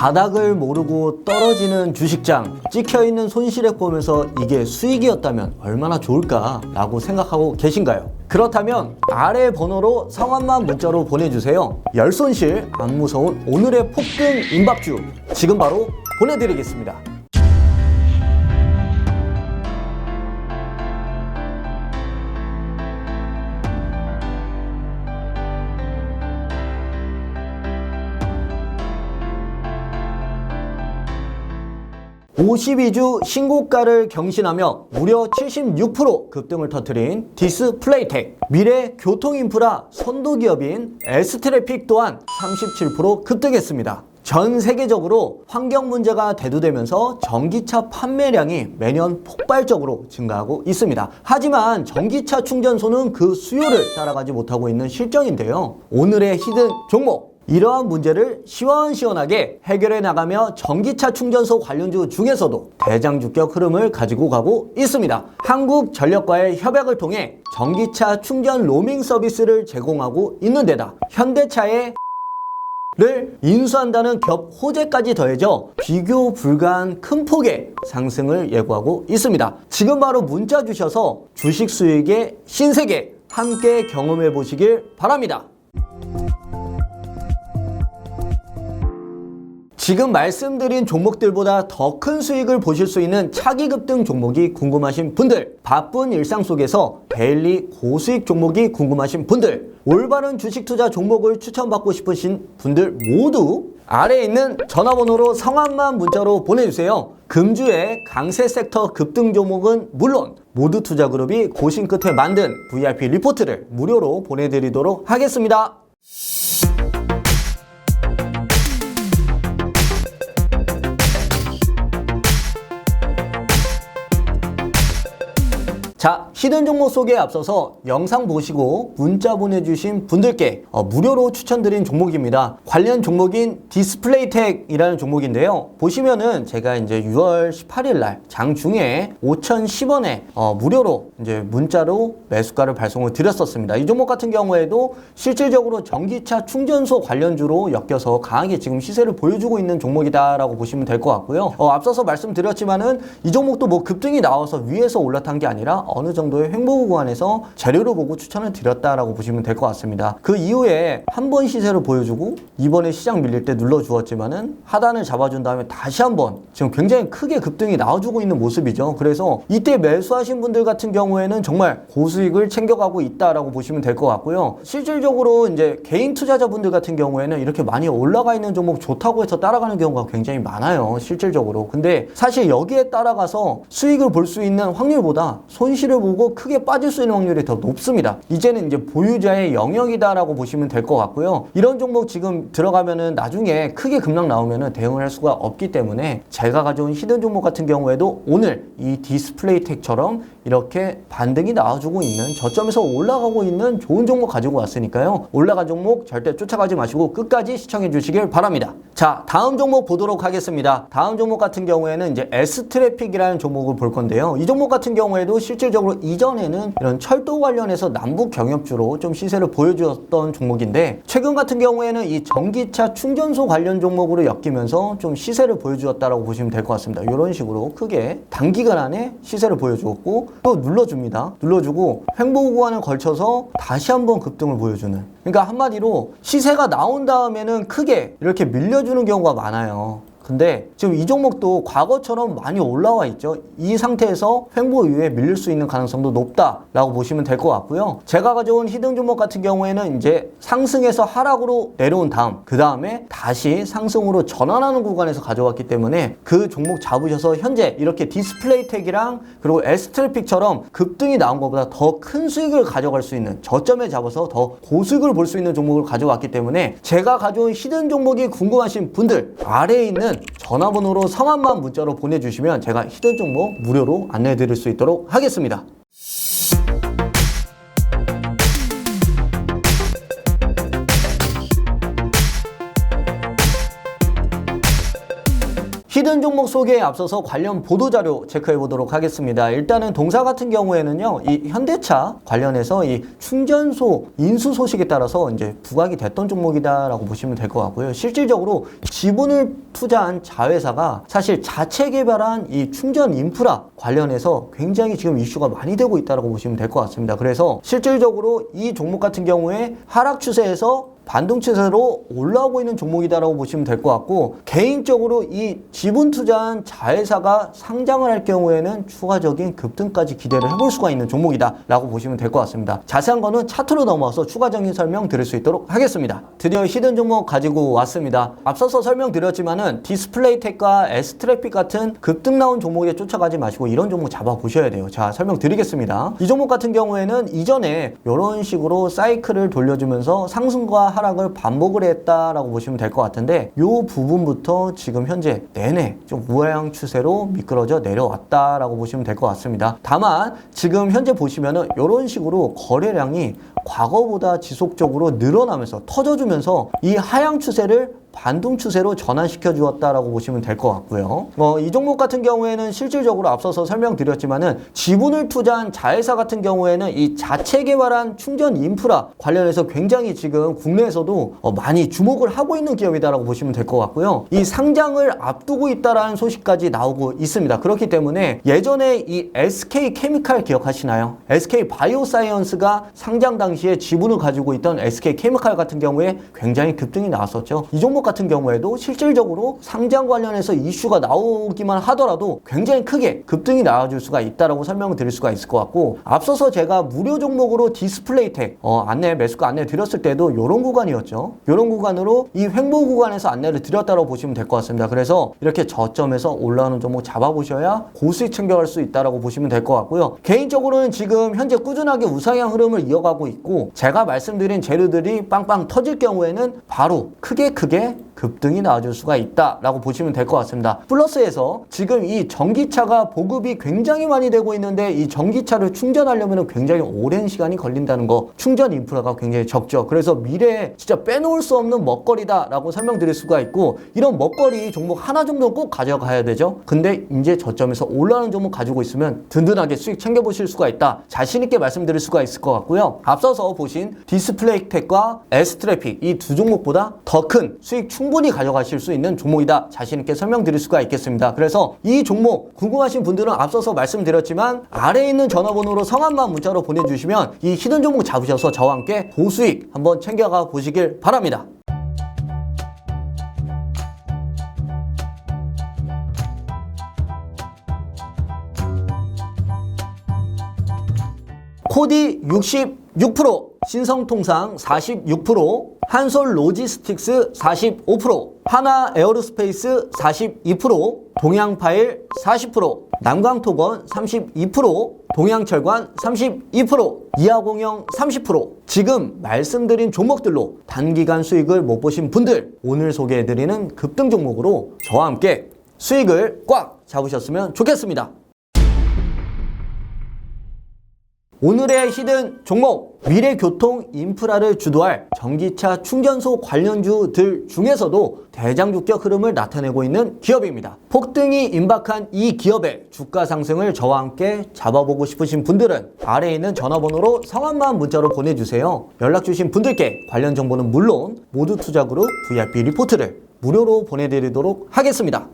바닥을 모르고 떨어지는 주식장 찍혀있는 손실액 보면서 이게 수익이었다면 얼마나 좋을까라고 생각하고 계신가요? 그렇다면 아래 번호로 성함만 문자로 보내주세요. 열손실 안 무서운 오늘의 폭등 임박주 지금 바로 보내드리겠습니다. (52주) 신고가를 경신하며 무려 (76%) 급등을 터뜨린 디스플레이텍 미래 교통인프라 선도기업인 S트래픽 또한 (37%) 급등했습니다. 전 세계적으로 환경 문제가 대두되면서 전기차 판매량이 매년 폭발적으로 증가하고 있습니다. 하지만 전기차 충전소는 그 수요를 따라가지 못하고 있는 실정인데요. 오늘의 히든 종목 이러한 문제를 시원시원하게 해결해 나가며 전기차 충전소 관련주 중에서도 대장주격 흐름을 가지고 가고 있습니다. 한국전력과의 협약을 통해 전기차 충전 로밍 서비스를 제공하고 있는 데다 현대차의 를 인수한다는 겹 호재까지 더해져 비교 불가한 큰 폭의 상승을 예고하고 있습니다. 지금 바로 문자 주셔서 주식 수익의 신세계 함께 경험해 보시길 바랍니다. 지금 말씀드린 종목들보다 더 큰 수익을 보실 수 있는 차기 급등 종목이 궁금하신 분들, 바쁜 일상 속에서 데일리 고수익 종목이 궁금하신 분들, 올바른 주식 투자 종목을 추천받고 싶으신 분들 모두 아래에 있는 전화번호로 성함만 문자로 보내주세요. 금주의 강세 섹터 급등 종목은 물론 모두 투자 그룹이 고심 끝에 만든 VIP 리포트를 무료로 보내드리도록 하겠습니다. 자, 히든 종목 소개에 앞서서 영상 보시고 문자 보내주신 분들께 어, 무료로 추천드린 종목입니다. 관련 종목인 디스플레이텍이라는 종목인데요. 보시면은 제가 이제 6월 18일 날 장중에 5,010원에 어, 무료로 이제 문자로 매수가를 발송을 드렸었습니다. 이 종목 같은 경우에도 실질적으로 전기차 충전소 관련주로 엮여서 강하게 지금 시세를 보여주고 있는 종목이다라고 보시면 될 것 같고요. 어, 앞서서 말씀드렸지만은 이 종목도 뭐 급등이 나와서 위에서 올라탄 게 아니라 어느 정도의 횡보 구간에서 재료를 보고 추천을 드렸다라고 보시면 될 것 같습니다. 그 이후에 한 번 시세를 보여주고 이번에 시장 밀릴 때 눌러주었지만은 하단을 잡아준 다음에 다시 한번 지금 굉장히 크게 급등이 나와주고 있는 모습이죠. 그래서 이때 매수하신 분들 같은 경우에는 정말 고수익을 챙겨가고 있다라고 보시면 될 것 같고요. 실질적으로 이제 개인 투자자분들 같은 경우에는 이렇게 많이 올라가 있는 종목 좋다고 해서 따라가는 경우가 굉장히 많아요. 실질적으로. 근데 사실 여기에 따라가서 수익을 볼 수 있는 확률보다 손실을 보고 크게 빠질 수 있는 확률이 더 높습니다. 이제는 이제 보유자의 영역이다라고 보시면 될 것 같고요. 이런 종목 지금 들어가면은 나중에 크게 급락 나오면은 대응을 할 수가 없기 때문에 제가 가져온 히든 종목 같은 경우에도 오늘 이 디스플레이텍처럼 이렇게 반등이 나와주고 있는 저점에서 올라가고 있는 좋은 종목 가지고 왔으니까요. 올라간 종목 절대 쫓아가지 마시고 끝까지 시청해 주시길 바랍니다. 자, 다음 종목 보도록 하겠습니다. 다음 종목 같은 경우에는 이제 S트래픽이라는 종목을 볼 건데요. 이 종목 같은 경우에도 실질적으로 이전에는 이런 철도 관련해서 남북 경협주로 좀 시세를 보여주었던 종목인데 최근 같은 경우에는 이 전기차 충전소 관련 종목으로 엮이면서 좀 시세를 보여주었다라고 보시면 될 것 같습니다. 이런 식으로 크게 단기간 안에 시세를 보여주었고 또 눌러줍니다. 눌러주고 횡보 구간을 걸쳐서 다시 한번 급등을 보여주는. 그러니까 한마디로 시세가 나온 다음에는 크게 이렇게 밀려주는 경우가 많아요. 근데 지금 이 종목도 과거처럼 많이 올라와 있죠. 이 상태에서 횡보 이후에 밀릴 수 있는 가능성도 높다라고 보시면 될 것 같고요. 제가 가져온 히든 종목 같은 경우에는 이제 상승에서 하락으로 내려온 다음 그 다음에 다시 상승으로 전환하는 구간에서 가져왔기 때문에 그 종목 잡으셔서 현재 이렇게 디스플레이텍이랑 그리고 에스트래픽처럼 급등이 나온 것보다 더 큰 수익을 가져갈 수 있는 저점에 잡아서 더 고수익을 볼 수 있는 종목을 가져왔기 때문에 제가 가져온 히든 종목이 궁금하신 분들 아래에 있는 전화번호로 성함만 문자로 보내주시면 제가 히든 종목 무료로 안내해 드릴 수 있도록 하겠습니다. 히든 종목 소개에 앞서서 관련 보도자료 체크해 보도록 하겠습니다. 일단은 동사 같은 경우에는요, 이 현대차 관련해서 이 충전소 인수 소식에 따라서 이제 부각이 됐던 종목이다라고 보시면 될 것 같고요. 실질적으로 지분을 투자한 자회사가 사실 자체 개발한 이 충전 인프라 관련해서 굉장히 지금 이슈가 많이 되고 있다고 보시면 될 것 같습니다. 그래서 실질적으로 이 종목 같은 경우에 하락 추세에서 추세로 올라오고 있는 종목이다라고 보시면 될 것 같고 개인적으로 이 지분 투자한 자회사가 상장을 할 경우에는 추가적인 급등까지 기대를 해볼 수가 있는 종목이다라고 보시면 될 것 같습니다. 자세한 거는 차트로 넘어와서 추가적인 설명 드릴 수 있도록 하겠습니다. 드디어 히든 종목 가지고 왔습니다. 앞서서 설명드렸지만은 디스플레이텍과 S트래픽 같은 급등 나온 종목에 쫓아가지 마시고 이런 종목 잡아 보셔야 돼요. 자 설명드리겠습니다. 이 종목 같은 경우에는 이전에 이런 식으로 사이클을 돌려주면서 상승과 하락을 반복을 했다라고 보시면 될 것 같은데 이 부분부터 지금 현재 내내 좀 우하향 추세로 미끄러져 내려왔다라고 보시면 될 것 같습니다. 다만 지금 현재 보시면은 이런 식으로 거래량이 과거보다 지속적으로 늘어나면서 터져주면서 이 하향 추세를 반등 추세로 전환시켜 주었다라고 보시면 될 것 같고요. 어, 이 종목 같은 경우에는 실질적으로 앞서서 설명드렸지만은 지분을 투자한 자회사 같은 경우에는 이 자체 개발한 충전 인프라 관련해서 굉장히 지금 국내에서도 어, 많이 주목을 하고 있는 기업이다라고 보시면 될 것 같고요. 이 상장을 앞두고 있다라는 소식까지 나오고 있습니다. 그렇기 때문에 예전에 이 SK 케미칼 기억하시나요? SK 바이오사이언스가 상장 당시에 지분을 가지고 있던 SK 케미칼 같은 경우에 굉장히 급등이 나왔었죠. 이 종목 같은 경우에도 실질적으로 상장 관련해서 이슈가 나오기만 하더라도 굉장히 크게 급등이 나와줄 수가 있다라고 설명을 드릴 수가 있을 것 같고 앞서서 제가 무료 종목으로 디스플레이텍 어, 안내 매수가 안내 드렸을 때도 이런 구간이었죠. 이런 구간으로 이 횡보 구간에서 안내를 드렸다고 보시면 될 것 같습니다. 그래서 이렇게 저점에서 올라오는 종목 잡아보셔야 고수익 챙겨갈 수 있다라고 보시면 될 것 같고요. 개인적으로는 지금 현재 꾸준하게 우상향 흐름을 이어가고 있고 제가 말씀드린 재료들이 빵빵 터질 경우에는 바로 크게 크게 때 급등이 나와줄 수가 있다라고 보시면 될 것 같습니다. 플러스에서 지금 이 전기차가 보급이 굉장히 많이 되고 있는데 이 전기차를 충전하려면 굉장히 오랜 시간이 걸린다는 거 충전 인프라가 굉장히 적죠. 그래서 미래에 진짜 빼놓을 수 없는 먹거리다라고 설명드릴 수가 있고 이런 먹거리 종목 하나 정도 꼭 가져가야 되죠. 근데 이제 저점에서 올라오는 종목 가지고 있으면 든든하게 수익 챙겨보실 수가 있다. 자신 있게 말씀드릴 수가 있을 것 같고요. 앞서서 보신 디스플레이텍과 S트래픽 이 두 종목보다 더 큰 수익 충분히 가져가실 수 있는 종목이다. 자신 있게 설명드릴 수가 있겠습니다. 그래서 이 종목 궁금하신 분들은 앞서서 말씀드렸지만 아래에 있는 전화번호로 성함만 문자로 보내주시면 이 히든 종목 잡으셔서 저와 함께 고수익 한번 챙겨가 보시길 바랍니다. 코디 66%, 신성통상 46%, 한솔 로지스틱스 45%, 하나 에어로스페이스 42%, 동양파일 40%, 남광토건 32%, 동양철관 32%, 이하공영 30%. 지금 말씀드린 종목들로 단기간 수익을 못 보신 분들 오늘 소개해드리는 급등 종목으로 저와 함께 수익을 꽉 잡으셨으면 좋겠습니다. 오늘의 히든 종목 미래 교통 인프라를 주도할 전기차 충전소 관련주들 중에서도 대장주격 흐름을 나타내고 있는 기업입니다. 폭등이 임박한 이 기업의 주가 상승을 저와 함께 잡아보고 싶으신 분들은 아래에 있는 전화번호로 성함만 문자로 보내주세요. 연락 주신 분들께 관련 정보는 물론 모두 투자 그룹 VIP 리포트를 무료로 보내드리도록 하겠습니다.